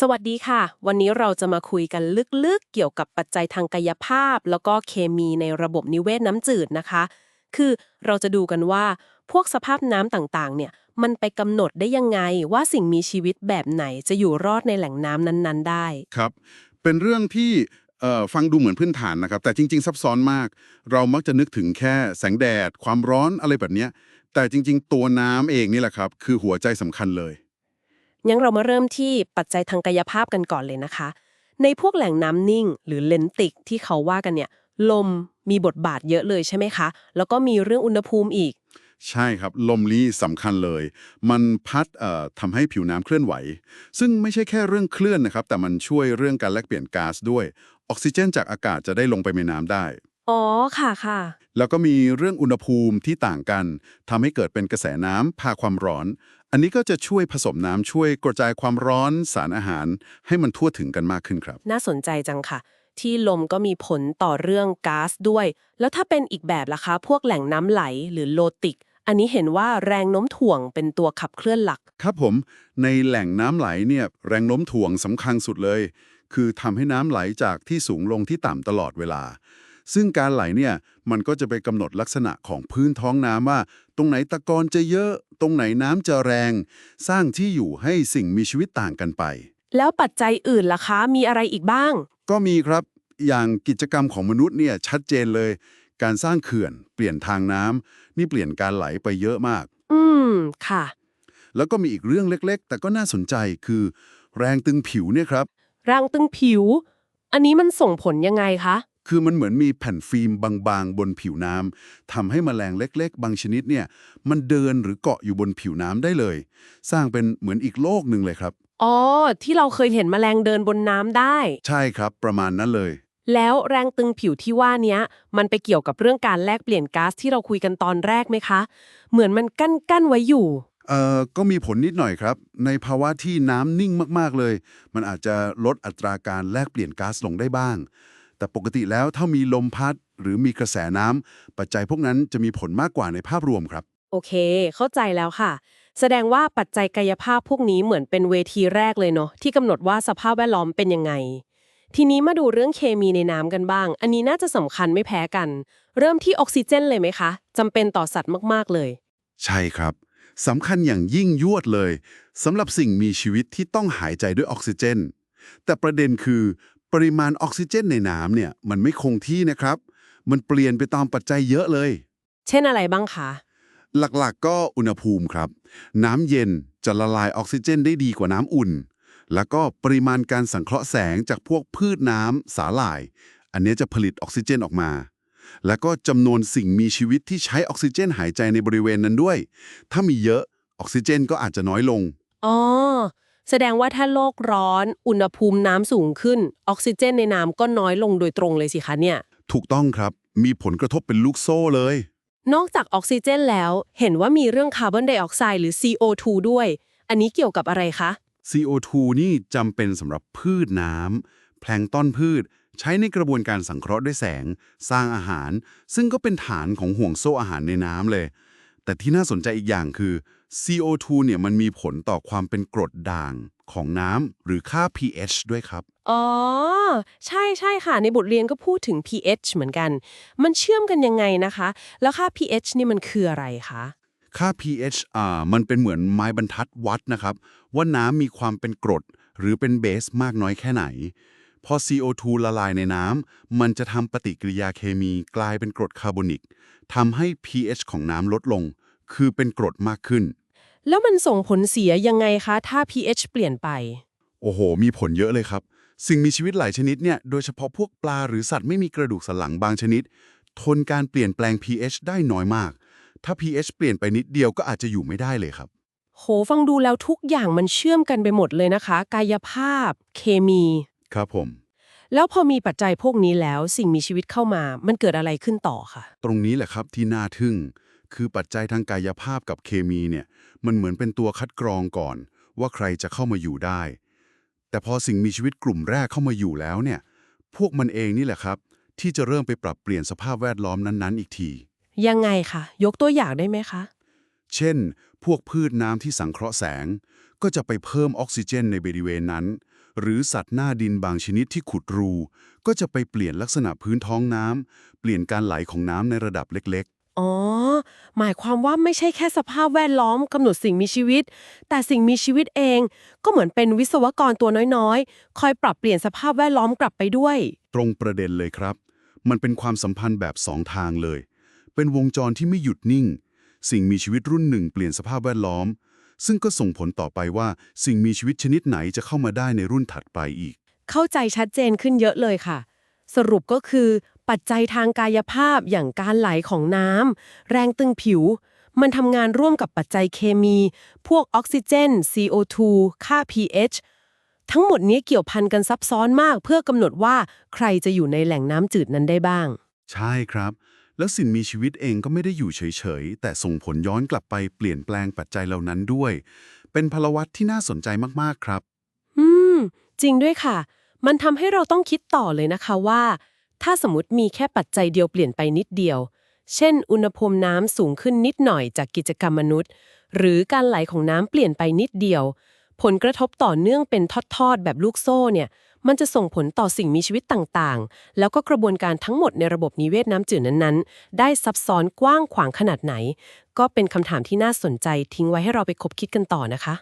สวัสดีค่ะ วันนี้เราจะมาคุยกันลึกๆ เกี่ยวกับปัจจัยทางกายภาพ แล้วก็เคมีในระบบนิเวศน้ำจืดนะคะ คือเราจะดูกันว่าพวกสภาพน้ำต่างๆ เนี่ย มันไปกำหนดได้ยังไงว่าสิ่งมีชีวิตแบบไหนจะอยู่รอดในแหล่งน้ำนั้นๆ ได้ ครับ เป็นเรื่องที่เอ่อฟังดูเหมือนพื้นฐานนะครับ แต่จริง ๆ ซับซ้อนมาก เรามักจะนึกถึงแค่แสงแดด ความร้อนอะไรแบบเนี้ยแต่จริง ๆ ตัวน้ำเองนี่แหละครับ คือหัวใจสำคัญเลย งั้นเรามาเริ่มที่ปัจจัยทางกายภาพกันก่อนเลยนะคะ ในพวกแหล่งน้ำนิ่ง หรือเลนติกที่เขาว่ากันเนี่ย ลมมีบทบาทเยอะเลยใช่ไหมคะ แล้วก็มีเรื่องอุณหภูมิอีก ใช่ครับ ลมนี้สำคัญเลย มันพัดเอ่อทำให้ผิวน้ำเคลื่อนไหว ซึ่งไม่ใช่แค่เรื่องเคลื่อนนะครับ แต่มันช่วยเรื่องการแลกเปลี่ยนก๊าซด้วย ออกซิเจนจากอากาศจะได้ลงไปในน้ำได้ อ๋อ ค่ะค่ะ แล้วก็มีเรื่องอุณหภูมิที่ต่างกันทำให้เกิดเป็นกระแสน้ำพาความร้อน อันนี้ก็จะช่วยผสมน้ำช่วยกระจายความร้อนสารอาหาร ให้มันทั่วถึงกันมากขึ้นครับ น่าสนใจจังค่ะ ที่ลมก็มีผลต่อเรื่องก๊าซด้วย แล้วถ้าเป็นอีกแบบล่ะคะ พวกแหล่งน้ำไหลหรือโลติก อันนี้เห็นว่าแรงโน้มถ่วงเป็นตัวขับเคลื่อนหลัก ครับผม ในแหล่งน้ำไหลเนี่ยแรงโน้มถ่วงสำคัญสุดเลย คือทำให้น้ำไหลจากที่สูงลงที่ต่ำตลอดเวลา ซึ่งการไหลเนี่ยมันก็จะไปกำหนดลักษณะของพื้นท้องน้ำว่า ตรงไหนตะกอนจะเยอะ ตรงไหนน้ำจะแรง สร้างที่อยู่ให้สิ่งมีชีวิตต่างกันไป แล้วปัจจัยอื่นล่ะคะ มีอะไรอีกบ้าง ก็มีครับอย่างกิจกรรมของมนุษย์เนี่ยชัดเจนเลย การสร้างเขื่อน เปลี่ยนทางน้ำนี่เปลี่ยนการไหลไปเยอะมาก อืมค่ะ แล้วก็มีอีกเรื่องเล็กๆ แต่ก็น่าสนใจคือ แรงตึงผิวเนี่ยครับ ร่างตึงผิว อันนี้มันส่งผลยังไงคะ คือมันเหมือนมีแผ่นฟิล์มบางๆ บนผิวน้ำทำให้แมลงเล็ก ๆ บางชนิดเนี่ย มันเดินหรือเกาะอยู่บนผิวน้ำได้เลย สร้างเป็นเหมือนอีกโลกหนึ่งเลยครับ อ๋อ ที่เราเคยเห็นแมลงเดินบนน้ำได้ ใช่ครับ ประมาณนั้นเลย แล้วแรงตึงผิวที่ว่าเนี้ยมันไปเกี่ยวกับเรื่องการแลกเปลี่ยนก๊าซที่เราคุยกันตอนแรกไหมคะ เหมือนมันกั้นกั้นไว้อยู่เอ่อก็มีผลนิดหน่อยครับ ในภาวะที่น้ำนิ่งมากๆเลย มันอาจจะลดอัตราการแลกเปลี่ยนก๊าซลงได้บ้าง แต่ปกติแล้วถ้ามีลมพัดหรือมีกระแสน้ำปัจจัยพวกนั้นจะมีผลมากกว่าในภาพรวมครับ โอเค เข้าใจแล้วค่ะ แสดงว่าปัจจัยกายภาพพวกนี้เหมือนเป็นเวทีแรกเลยเนาะที่กำหนดว่าสภาพแวดล้อมเป็นยังไง ทีนี้มาดูเรื่องเคมีในน้ำกันบ้าง อันนี้น่าจะสำคัญไม่แพ้กัน เริ่มที่ออกซิเจนเลยไหมคะจำเป็นต่อสัตว์มากๆเลย ใช่ครับสำคัญอย่างยิ่งยวดเลยสำหรับสิ่งมีชีวิตที่ต้องหายใจด้วยออกซิเจน แต่ประเด็นคือ ปริมาณออกซิเจนในน้ำเนี่ยมันไม่คงที่นะครับ มันเปลี่ยนไปตามปัจจัยเยอะเลย เช่นอะไรบ้างคะ หลักๆก็อุณหภูมิครับ น้ำเย็นจะละลายออกซิเจนได้ดีกว่าน้ำอุ่น แล้วก็ปริมาณการสังเคราะห์แสงจากพวกพืชน้ำสาหร่าย อันเนี้ยจะผลิตออกซิเจนออกมาแล้วก็จำนวนสิ่งมีชีวิตที่ใช้ออกซิเจนหายใจในบริเวณนั้นด้วย ถ้ามีเยอะออกซิเจนก็อาจจะน้อยลง อ๋อ แสดงว่าถ้าโลกร้อน อุณหภูมิน้ำสูงขึ้น ออกซิเจนในน้ำก็น้อยลงโดยตรงเลยสิคะเนี่ย ถูกต้องครับ มีผลกระทบเป็นลูกโซ่เลย นอกจากออกซิเจนแล้ว เห็นว่ามีเรื่องคาร์บอนไดออกไซด์หรือ CO2 ด้วย อันนี้เกี่ยวกับอะไรคะ CO2 นี่จำเป็นสำหรับพืชน้ำแพลงก์ต้นพืช ใช้ในกระบวนการสังเคราะห์ด้วยแสง สร้างอาหาร ซึ่งก็เป็นฐานของห่วงโซ่อาหารในน้ำเลย แต่ที่น่าสนใจอีกอย่างคือ CO2 เนี่ยมันมีผลต่อความเป็นกรดด่างของน้ำหรือค่า pH ด้วยครับ อ๋อ ใช่ใช่ค่ะ ในบทเรียนก็พูดถึง pH เหมือนกัน มันเชื่อมกันยังไงนะคะ แล้วค่า pH นี่มันคืออะไรคะ ค่า pH อ่ามันเป็นเหมือนไม้บรรทัดวัดนะครับ ว่าน้ำมีความเป็นกรด หรือเป็นเบสมากน้อยแค่ไหน พอ CO2 ละลายในน้ำ มันจะทำปฏิกิริยาเคมีกลายเป็นกรดคาร์บอนิกทำให้ pH ของน้ำลดลง คือเป็นกรดมากขึ้น แล้วมันส่งผลเสียยังไงคะ ถ้า pH เปลี่ยนไป โอ้โห มีผลเยอะเลยครับ สิ่งมีชีวิตหลายชนิดเนี่ย โดยเฉพาะพวกปลาหรือสัตว์ไม่มีกระดูกสันหลังบางชนิด ทนการเปลี่ยนแปลง pH ได้น้อยมาก ถ้า pH เปลี่ยนไปนิดเดียวก็อาจจะอยู่ไม่ได้เลยครับ โห ฟังดูแล้วทุกอย่างมันเชื่อมกันไปหมดเลยนะคะ กายภาพ เคมี ครับผม แล้วพอมีปัจจัยพวกนี้แล้วสิ่งมีชีวิตเข้ามา มันเกิดอะไรขึ้นต่อคะตรงนี้แหละครับที่น่าทึ่ง คือปัจจัยทางกายภาพกับเคมีเนี่ย มันเหมือนเป็นตัวคัดกรองก่อน ว่าใครจะเข้ามาอยู่ได้ แต่พอสิ่งมีชีวิตกลุ่มแรกเข้ามาอยู่แล้วเนี่ย พวกมันเองนี่แหละครับ ที่จะเริ่มไปปรับเปลี่ยนสภาพแวดล้อมนั้นๆ อีกที ยังไงคะยกตัวอย่างได้ไหมคะ เช่น พวกพืชน้ำที่สังเคราะห์แสง ก็จะไปเพิ่มออกซิเจนในบริเวณนั้น หรือสัตว์หน้าดินบางชนิดที่ขุดรู ก็จะไปเปลี่ยนลักษณะพื้นท้องน้ำเปลี่ยนการไหลของน้ำในระดับเล็กอ๋อ หมายความว่าไม่ใช่แค่สภาพแวดล้อมกำหนดสิ่งมีชีวิต แต่สิ่งมีชีวิตเองก็เหมือนเป็นวิศวกรตัวน้อยๆ คอยปรับเปลี่ยนสภาพแวดล้อมกลับไปด้วยๆตรงประเด็นเลยครับ มันเป็นความสัมพันธ์แบบสองทางเลย เป็นวงจรที่ไม่หยุดนิ่ง สิ่งมีชีวิตรุ่นหนึ่งเปลี่ยนสภาพแวดล้อม ซึ่งก็ส่งผลต่อไปว่าสิ่งมีชีวิตชนิดไหนจะเข้ามาได้ในรุ่นถัดไปอีก เข้าใจชัดเจนขึ้นเยอะเลยค่ะ สรุปก็คือปัจจัยทางกายภาพอย่างการไหลของน้ำแรงตึงผิว มันทำงานร่วมกับปัจจัยเคมี พวกออกซิเจน CO2 ค่า pH ทั้งหมดนี้เกี่ยวพันกันซับซ้อนมากเพื่อกำหนดว่าใครจะอยู่ในแหล่งน้ำจืดนั้นได้บ้าง ใช่ครับ แล้วสิ่งมีชีวิตเองก็ไม่ได้อยู่เฉยๆ แต่ส่งผลย้อนกลับไปเปลี่ยนแปลงปัจจัยเหล่านั้นด้วย เป็นพลวัตที่น่าสนใจมากๆครับ อืม จริงด้วยค่ะ มันทำให้เราต้องคิดต่อเลยนะคะว่า ถ้าสมมติมีแค่ปัจจัยเดียวเปลี่ยนไปนิดเดียว เช่น อุณหภูมิน้ำสูงขึ้นนิดหน่อยจากกิจกรรมมนุษย์ หรือการไหลของน้ำเปลี่ยนไปนิดเดียว ผลกระทบต่อเนื่องเป็นทอดๆ แบบลูกโซ่เนี่ย มันจะส่งผลต่อสิ่งมีชีวิตต่างๆ แล้วก็กระบวนการทั้งหมดในระบบนิเวศน้ำจืดนั้นๆ ได้ซับซ้อนกว้างขวางขนาดไหน ก็เป็นคำถามที่น่าสนใจทิ้งไว้ให้เราไปคบคิดกันต่อนะคะ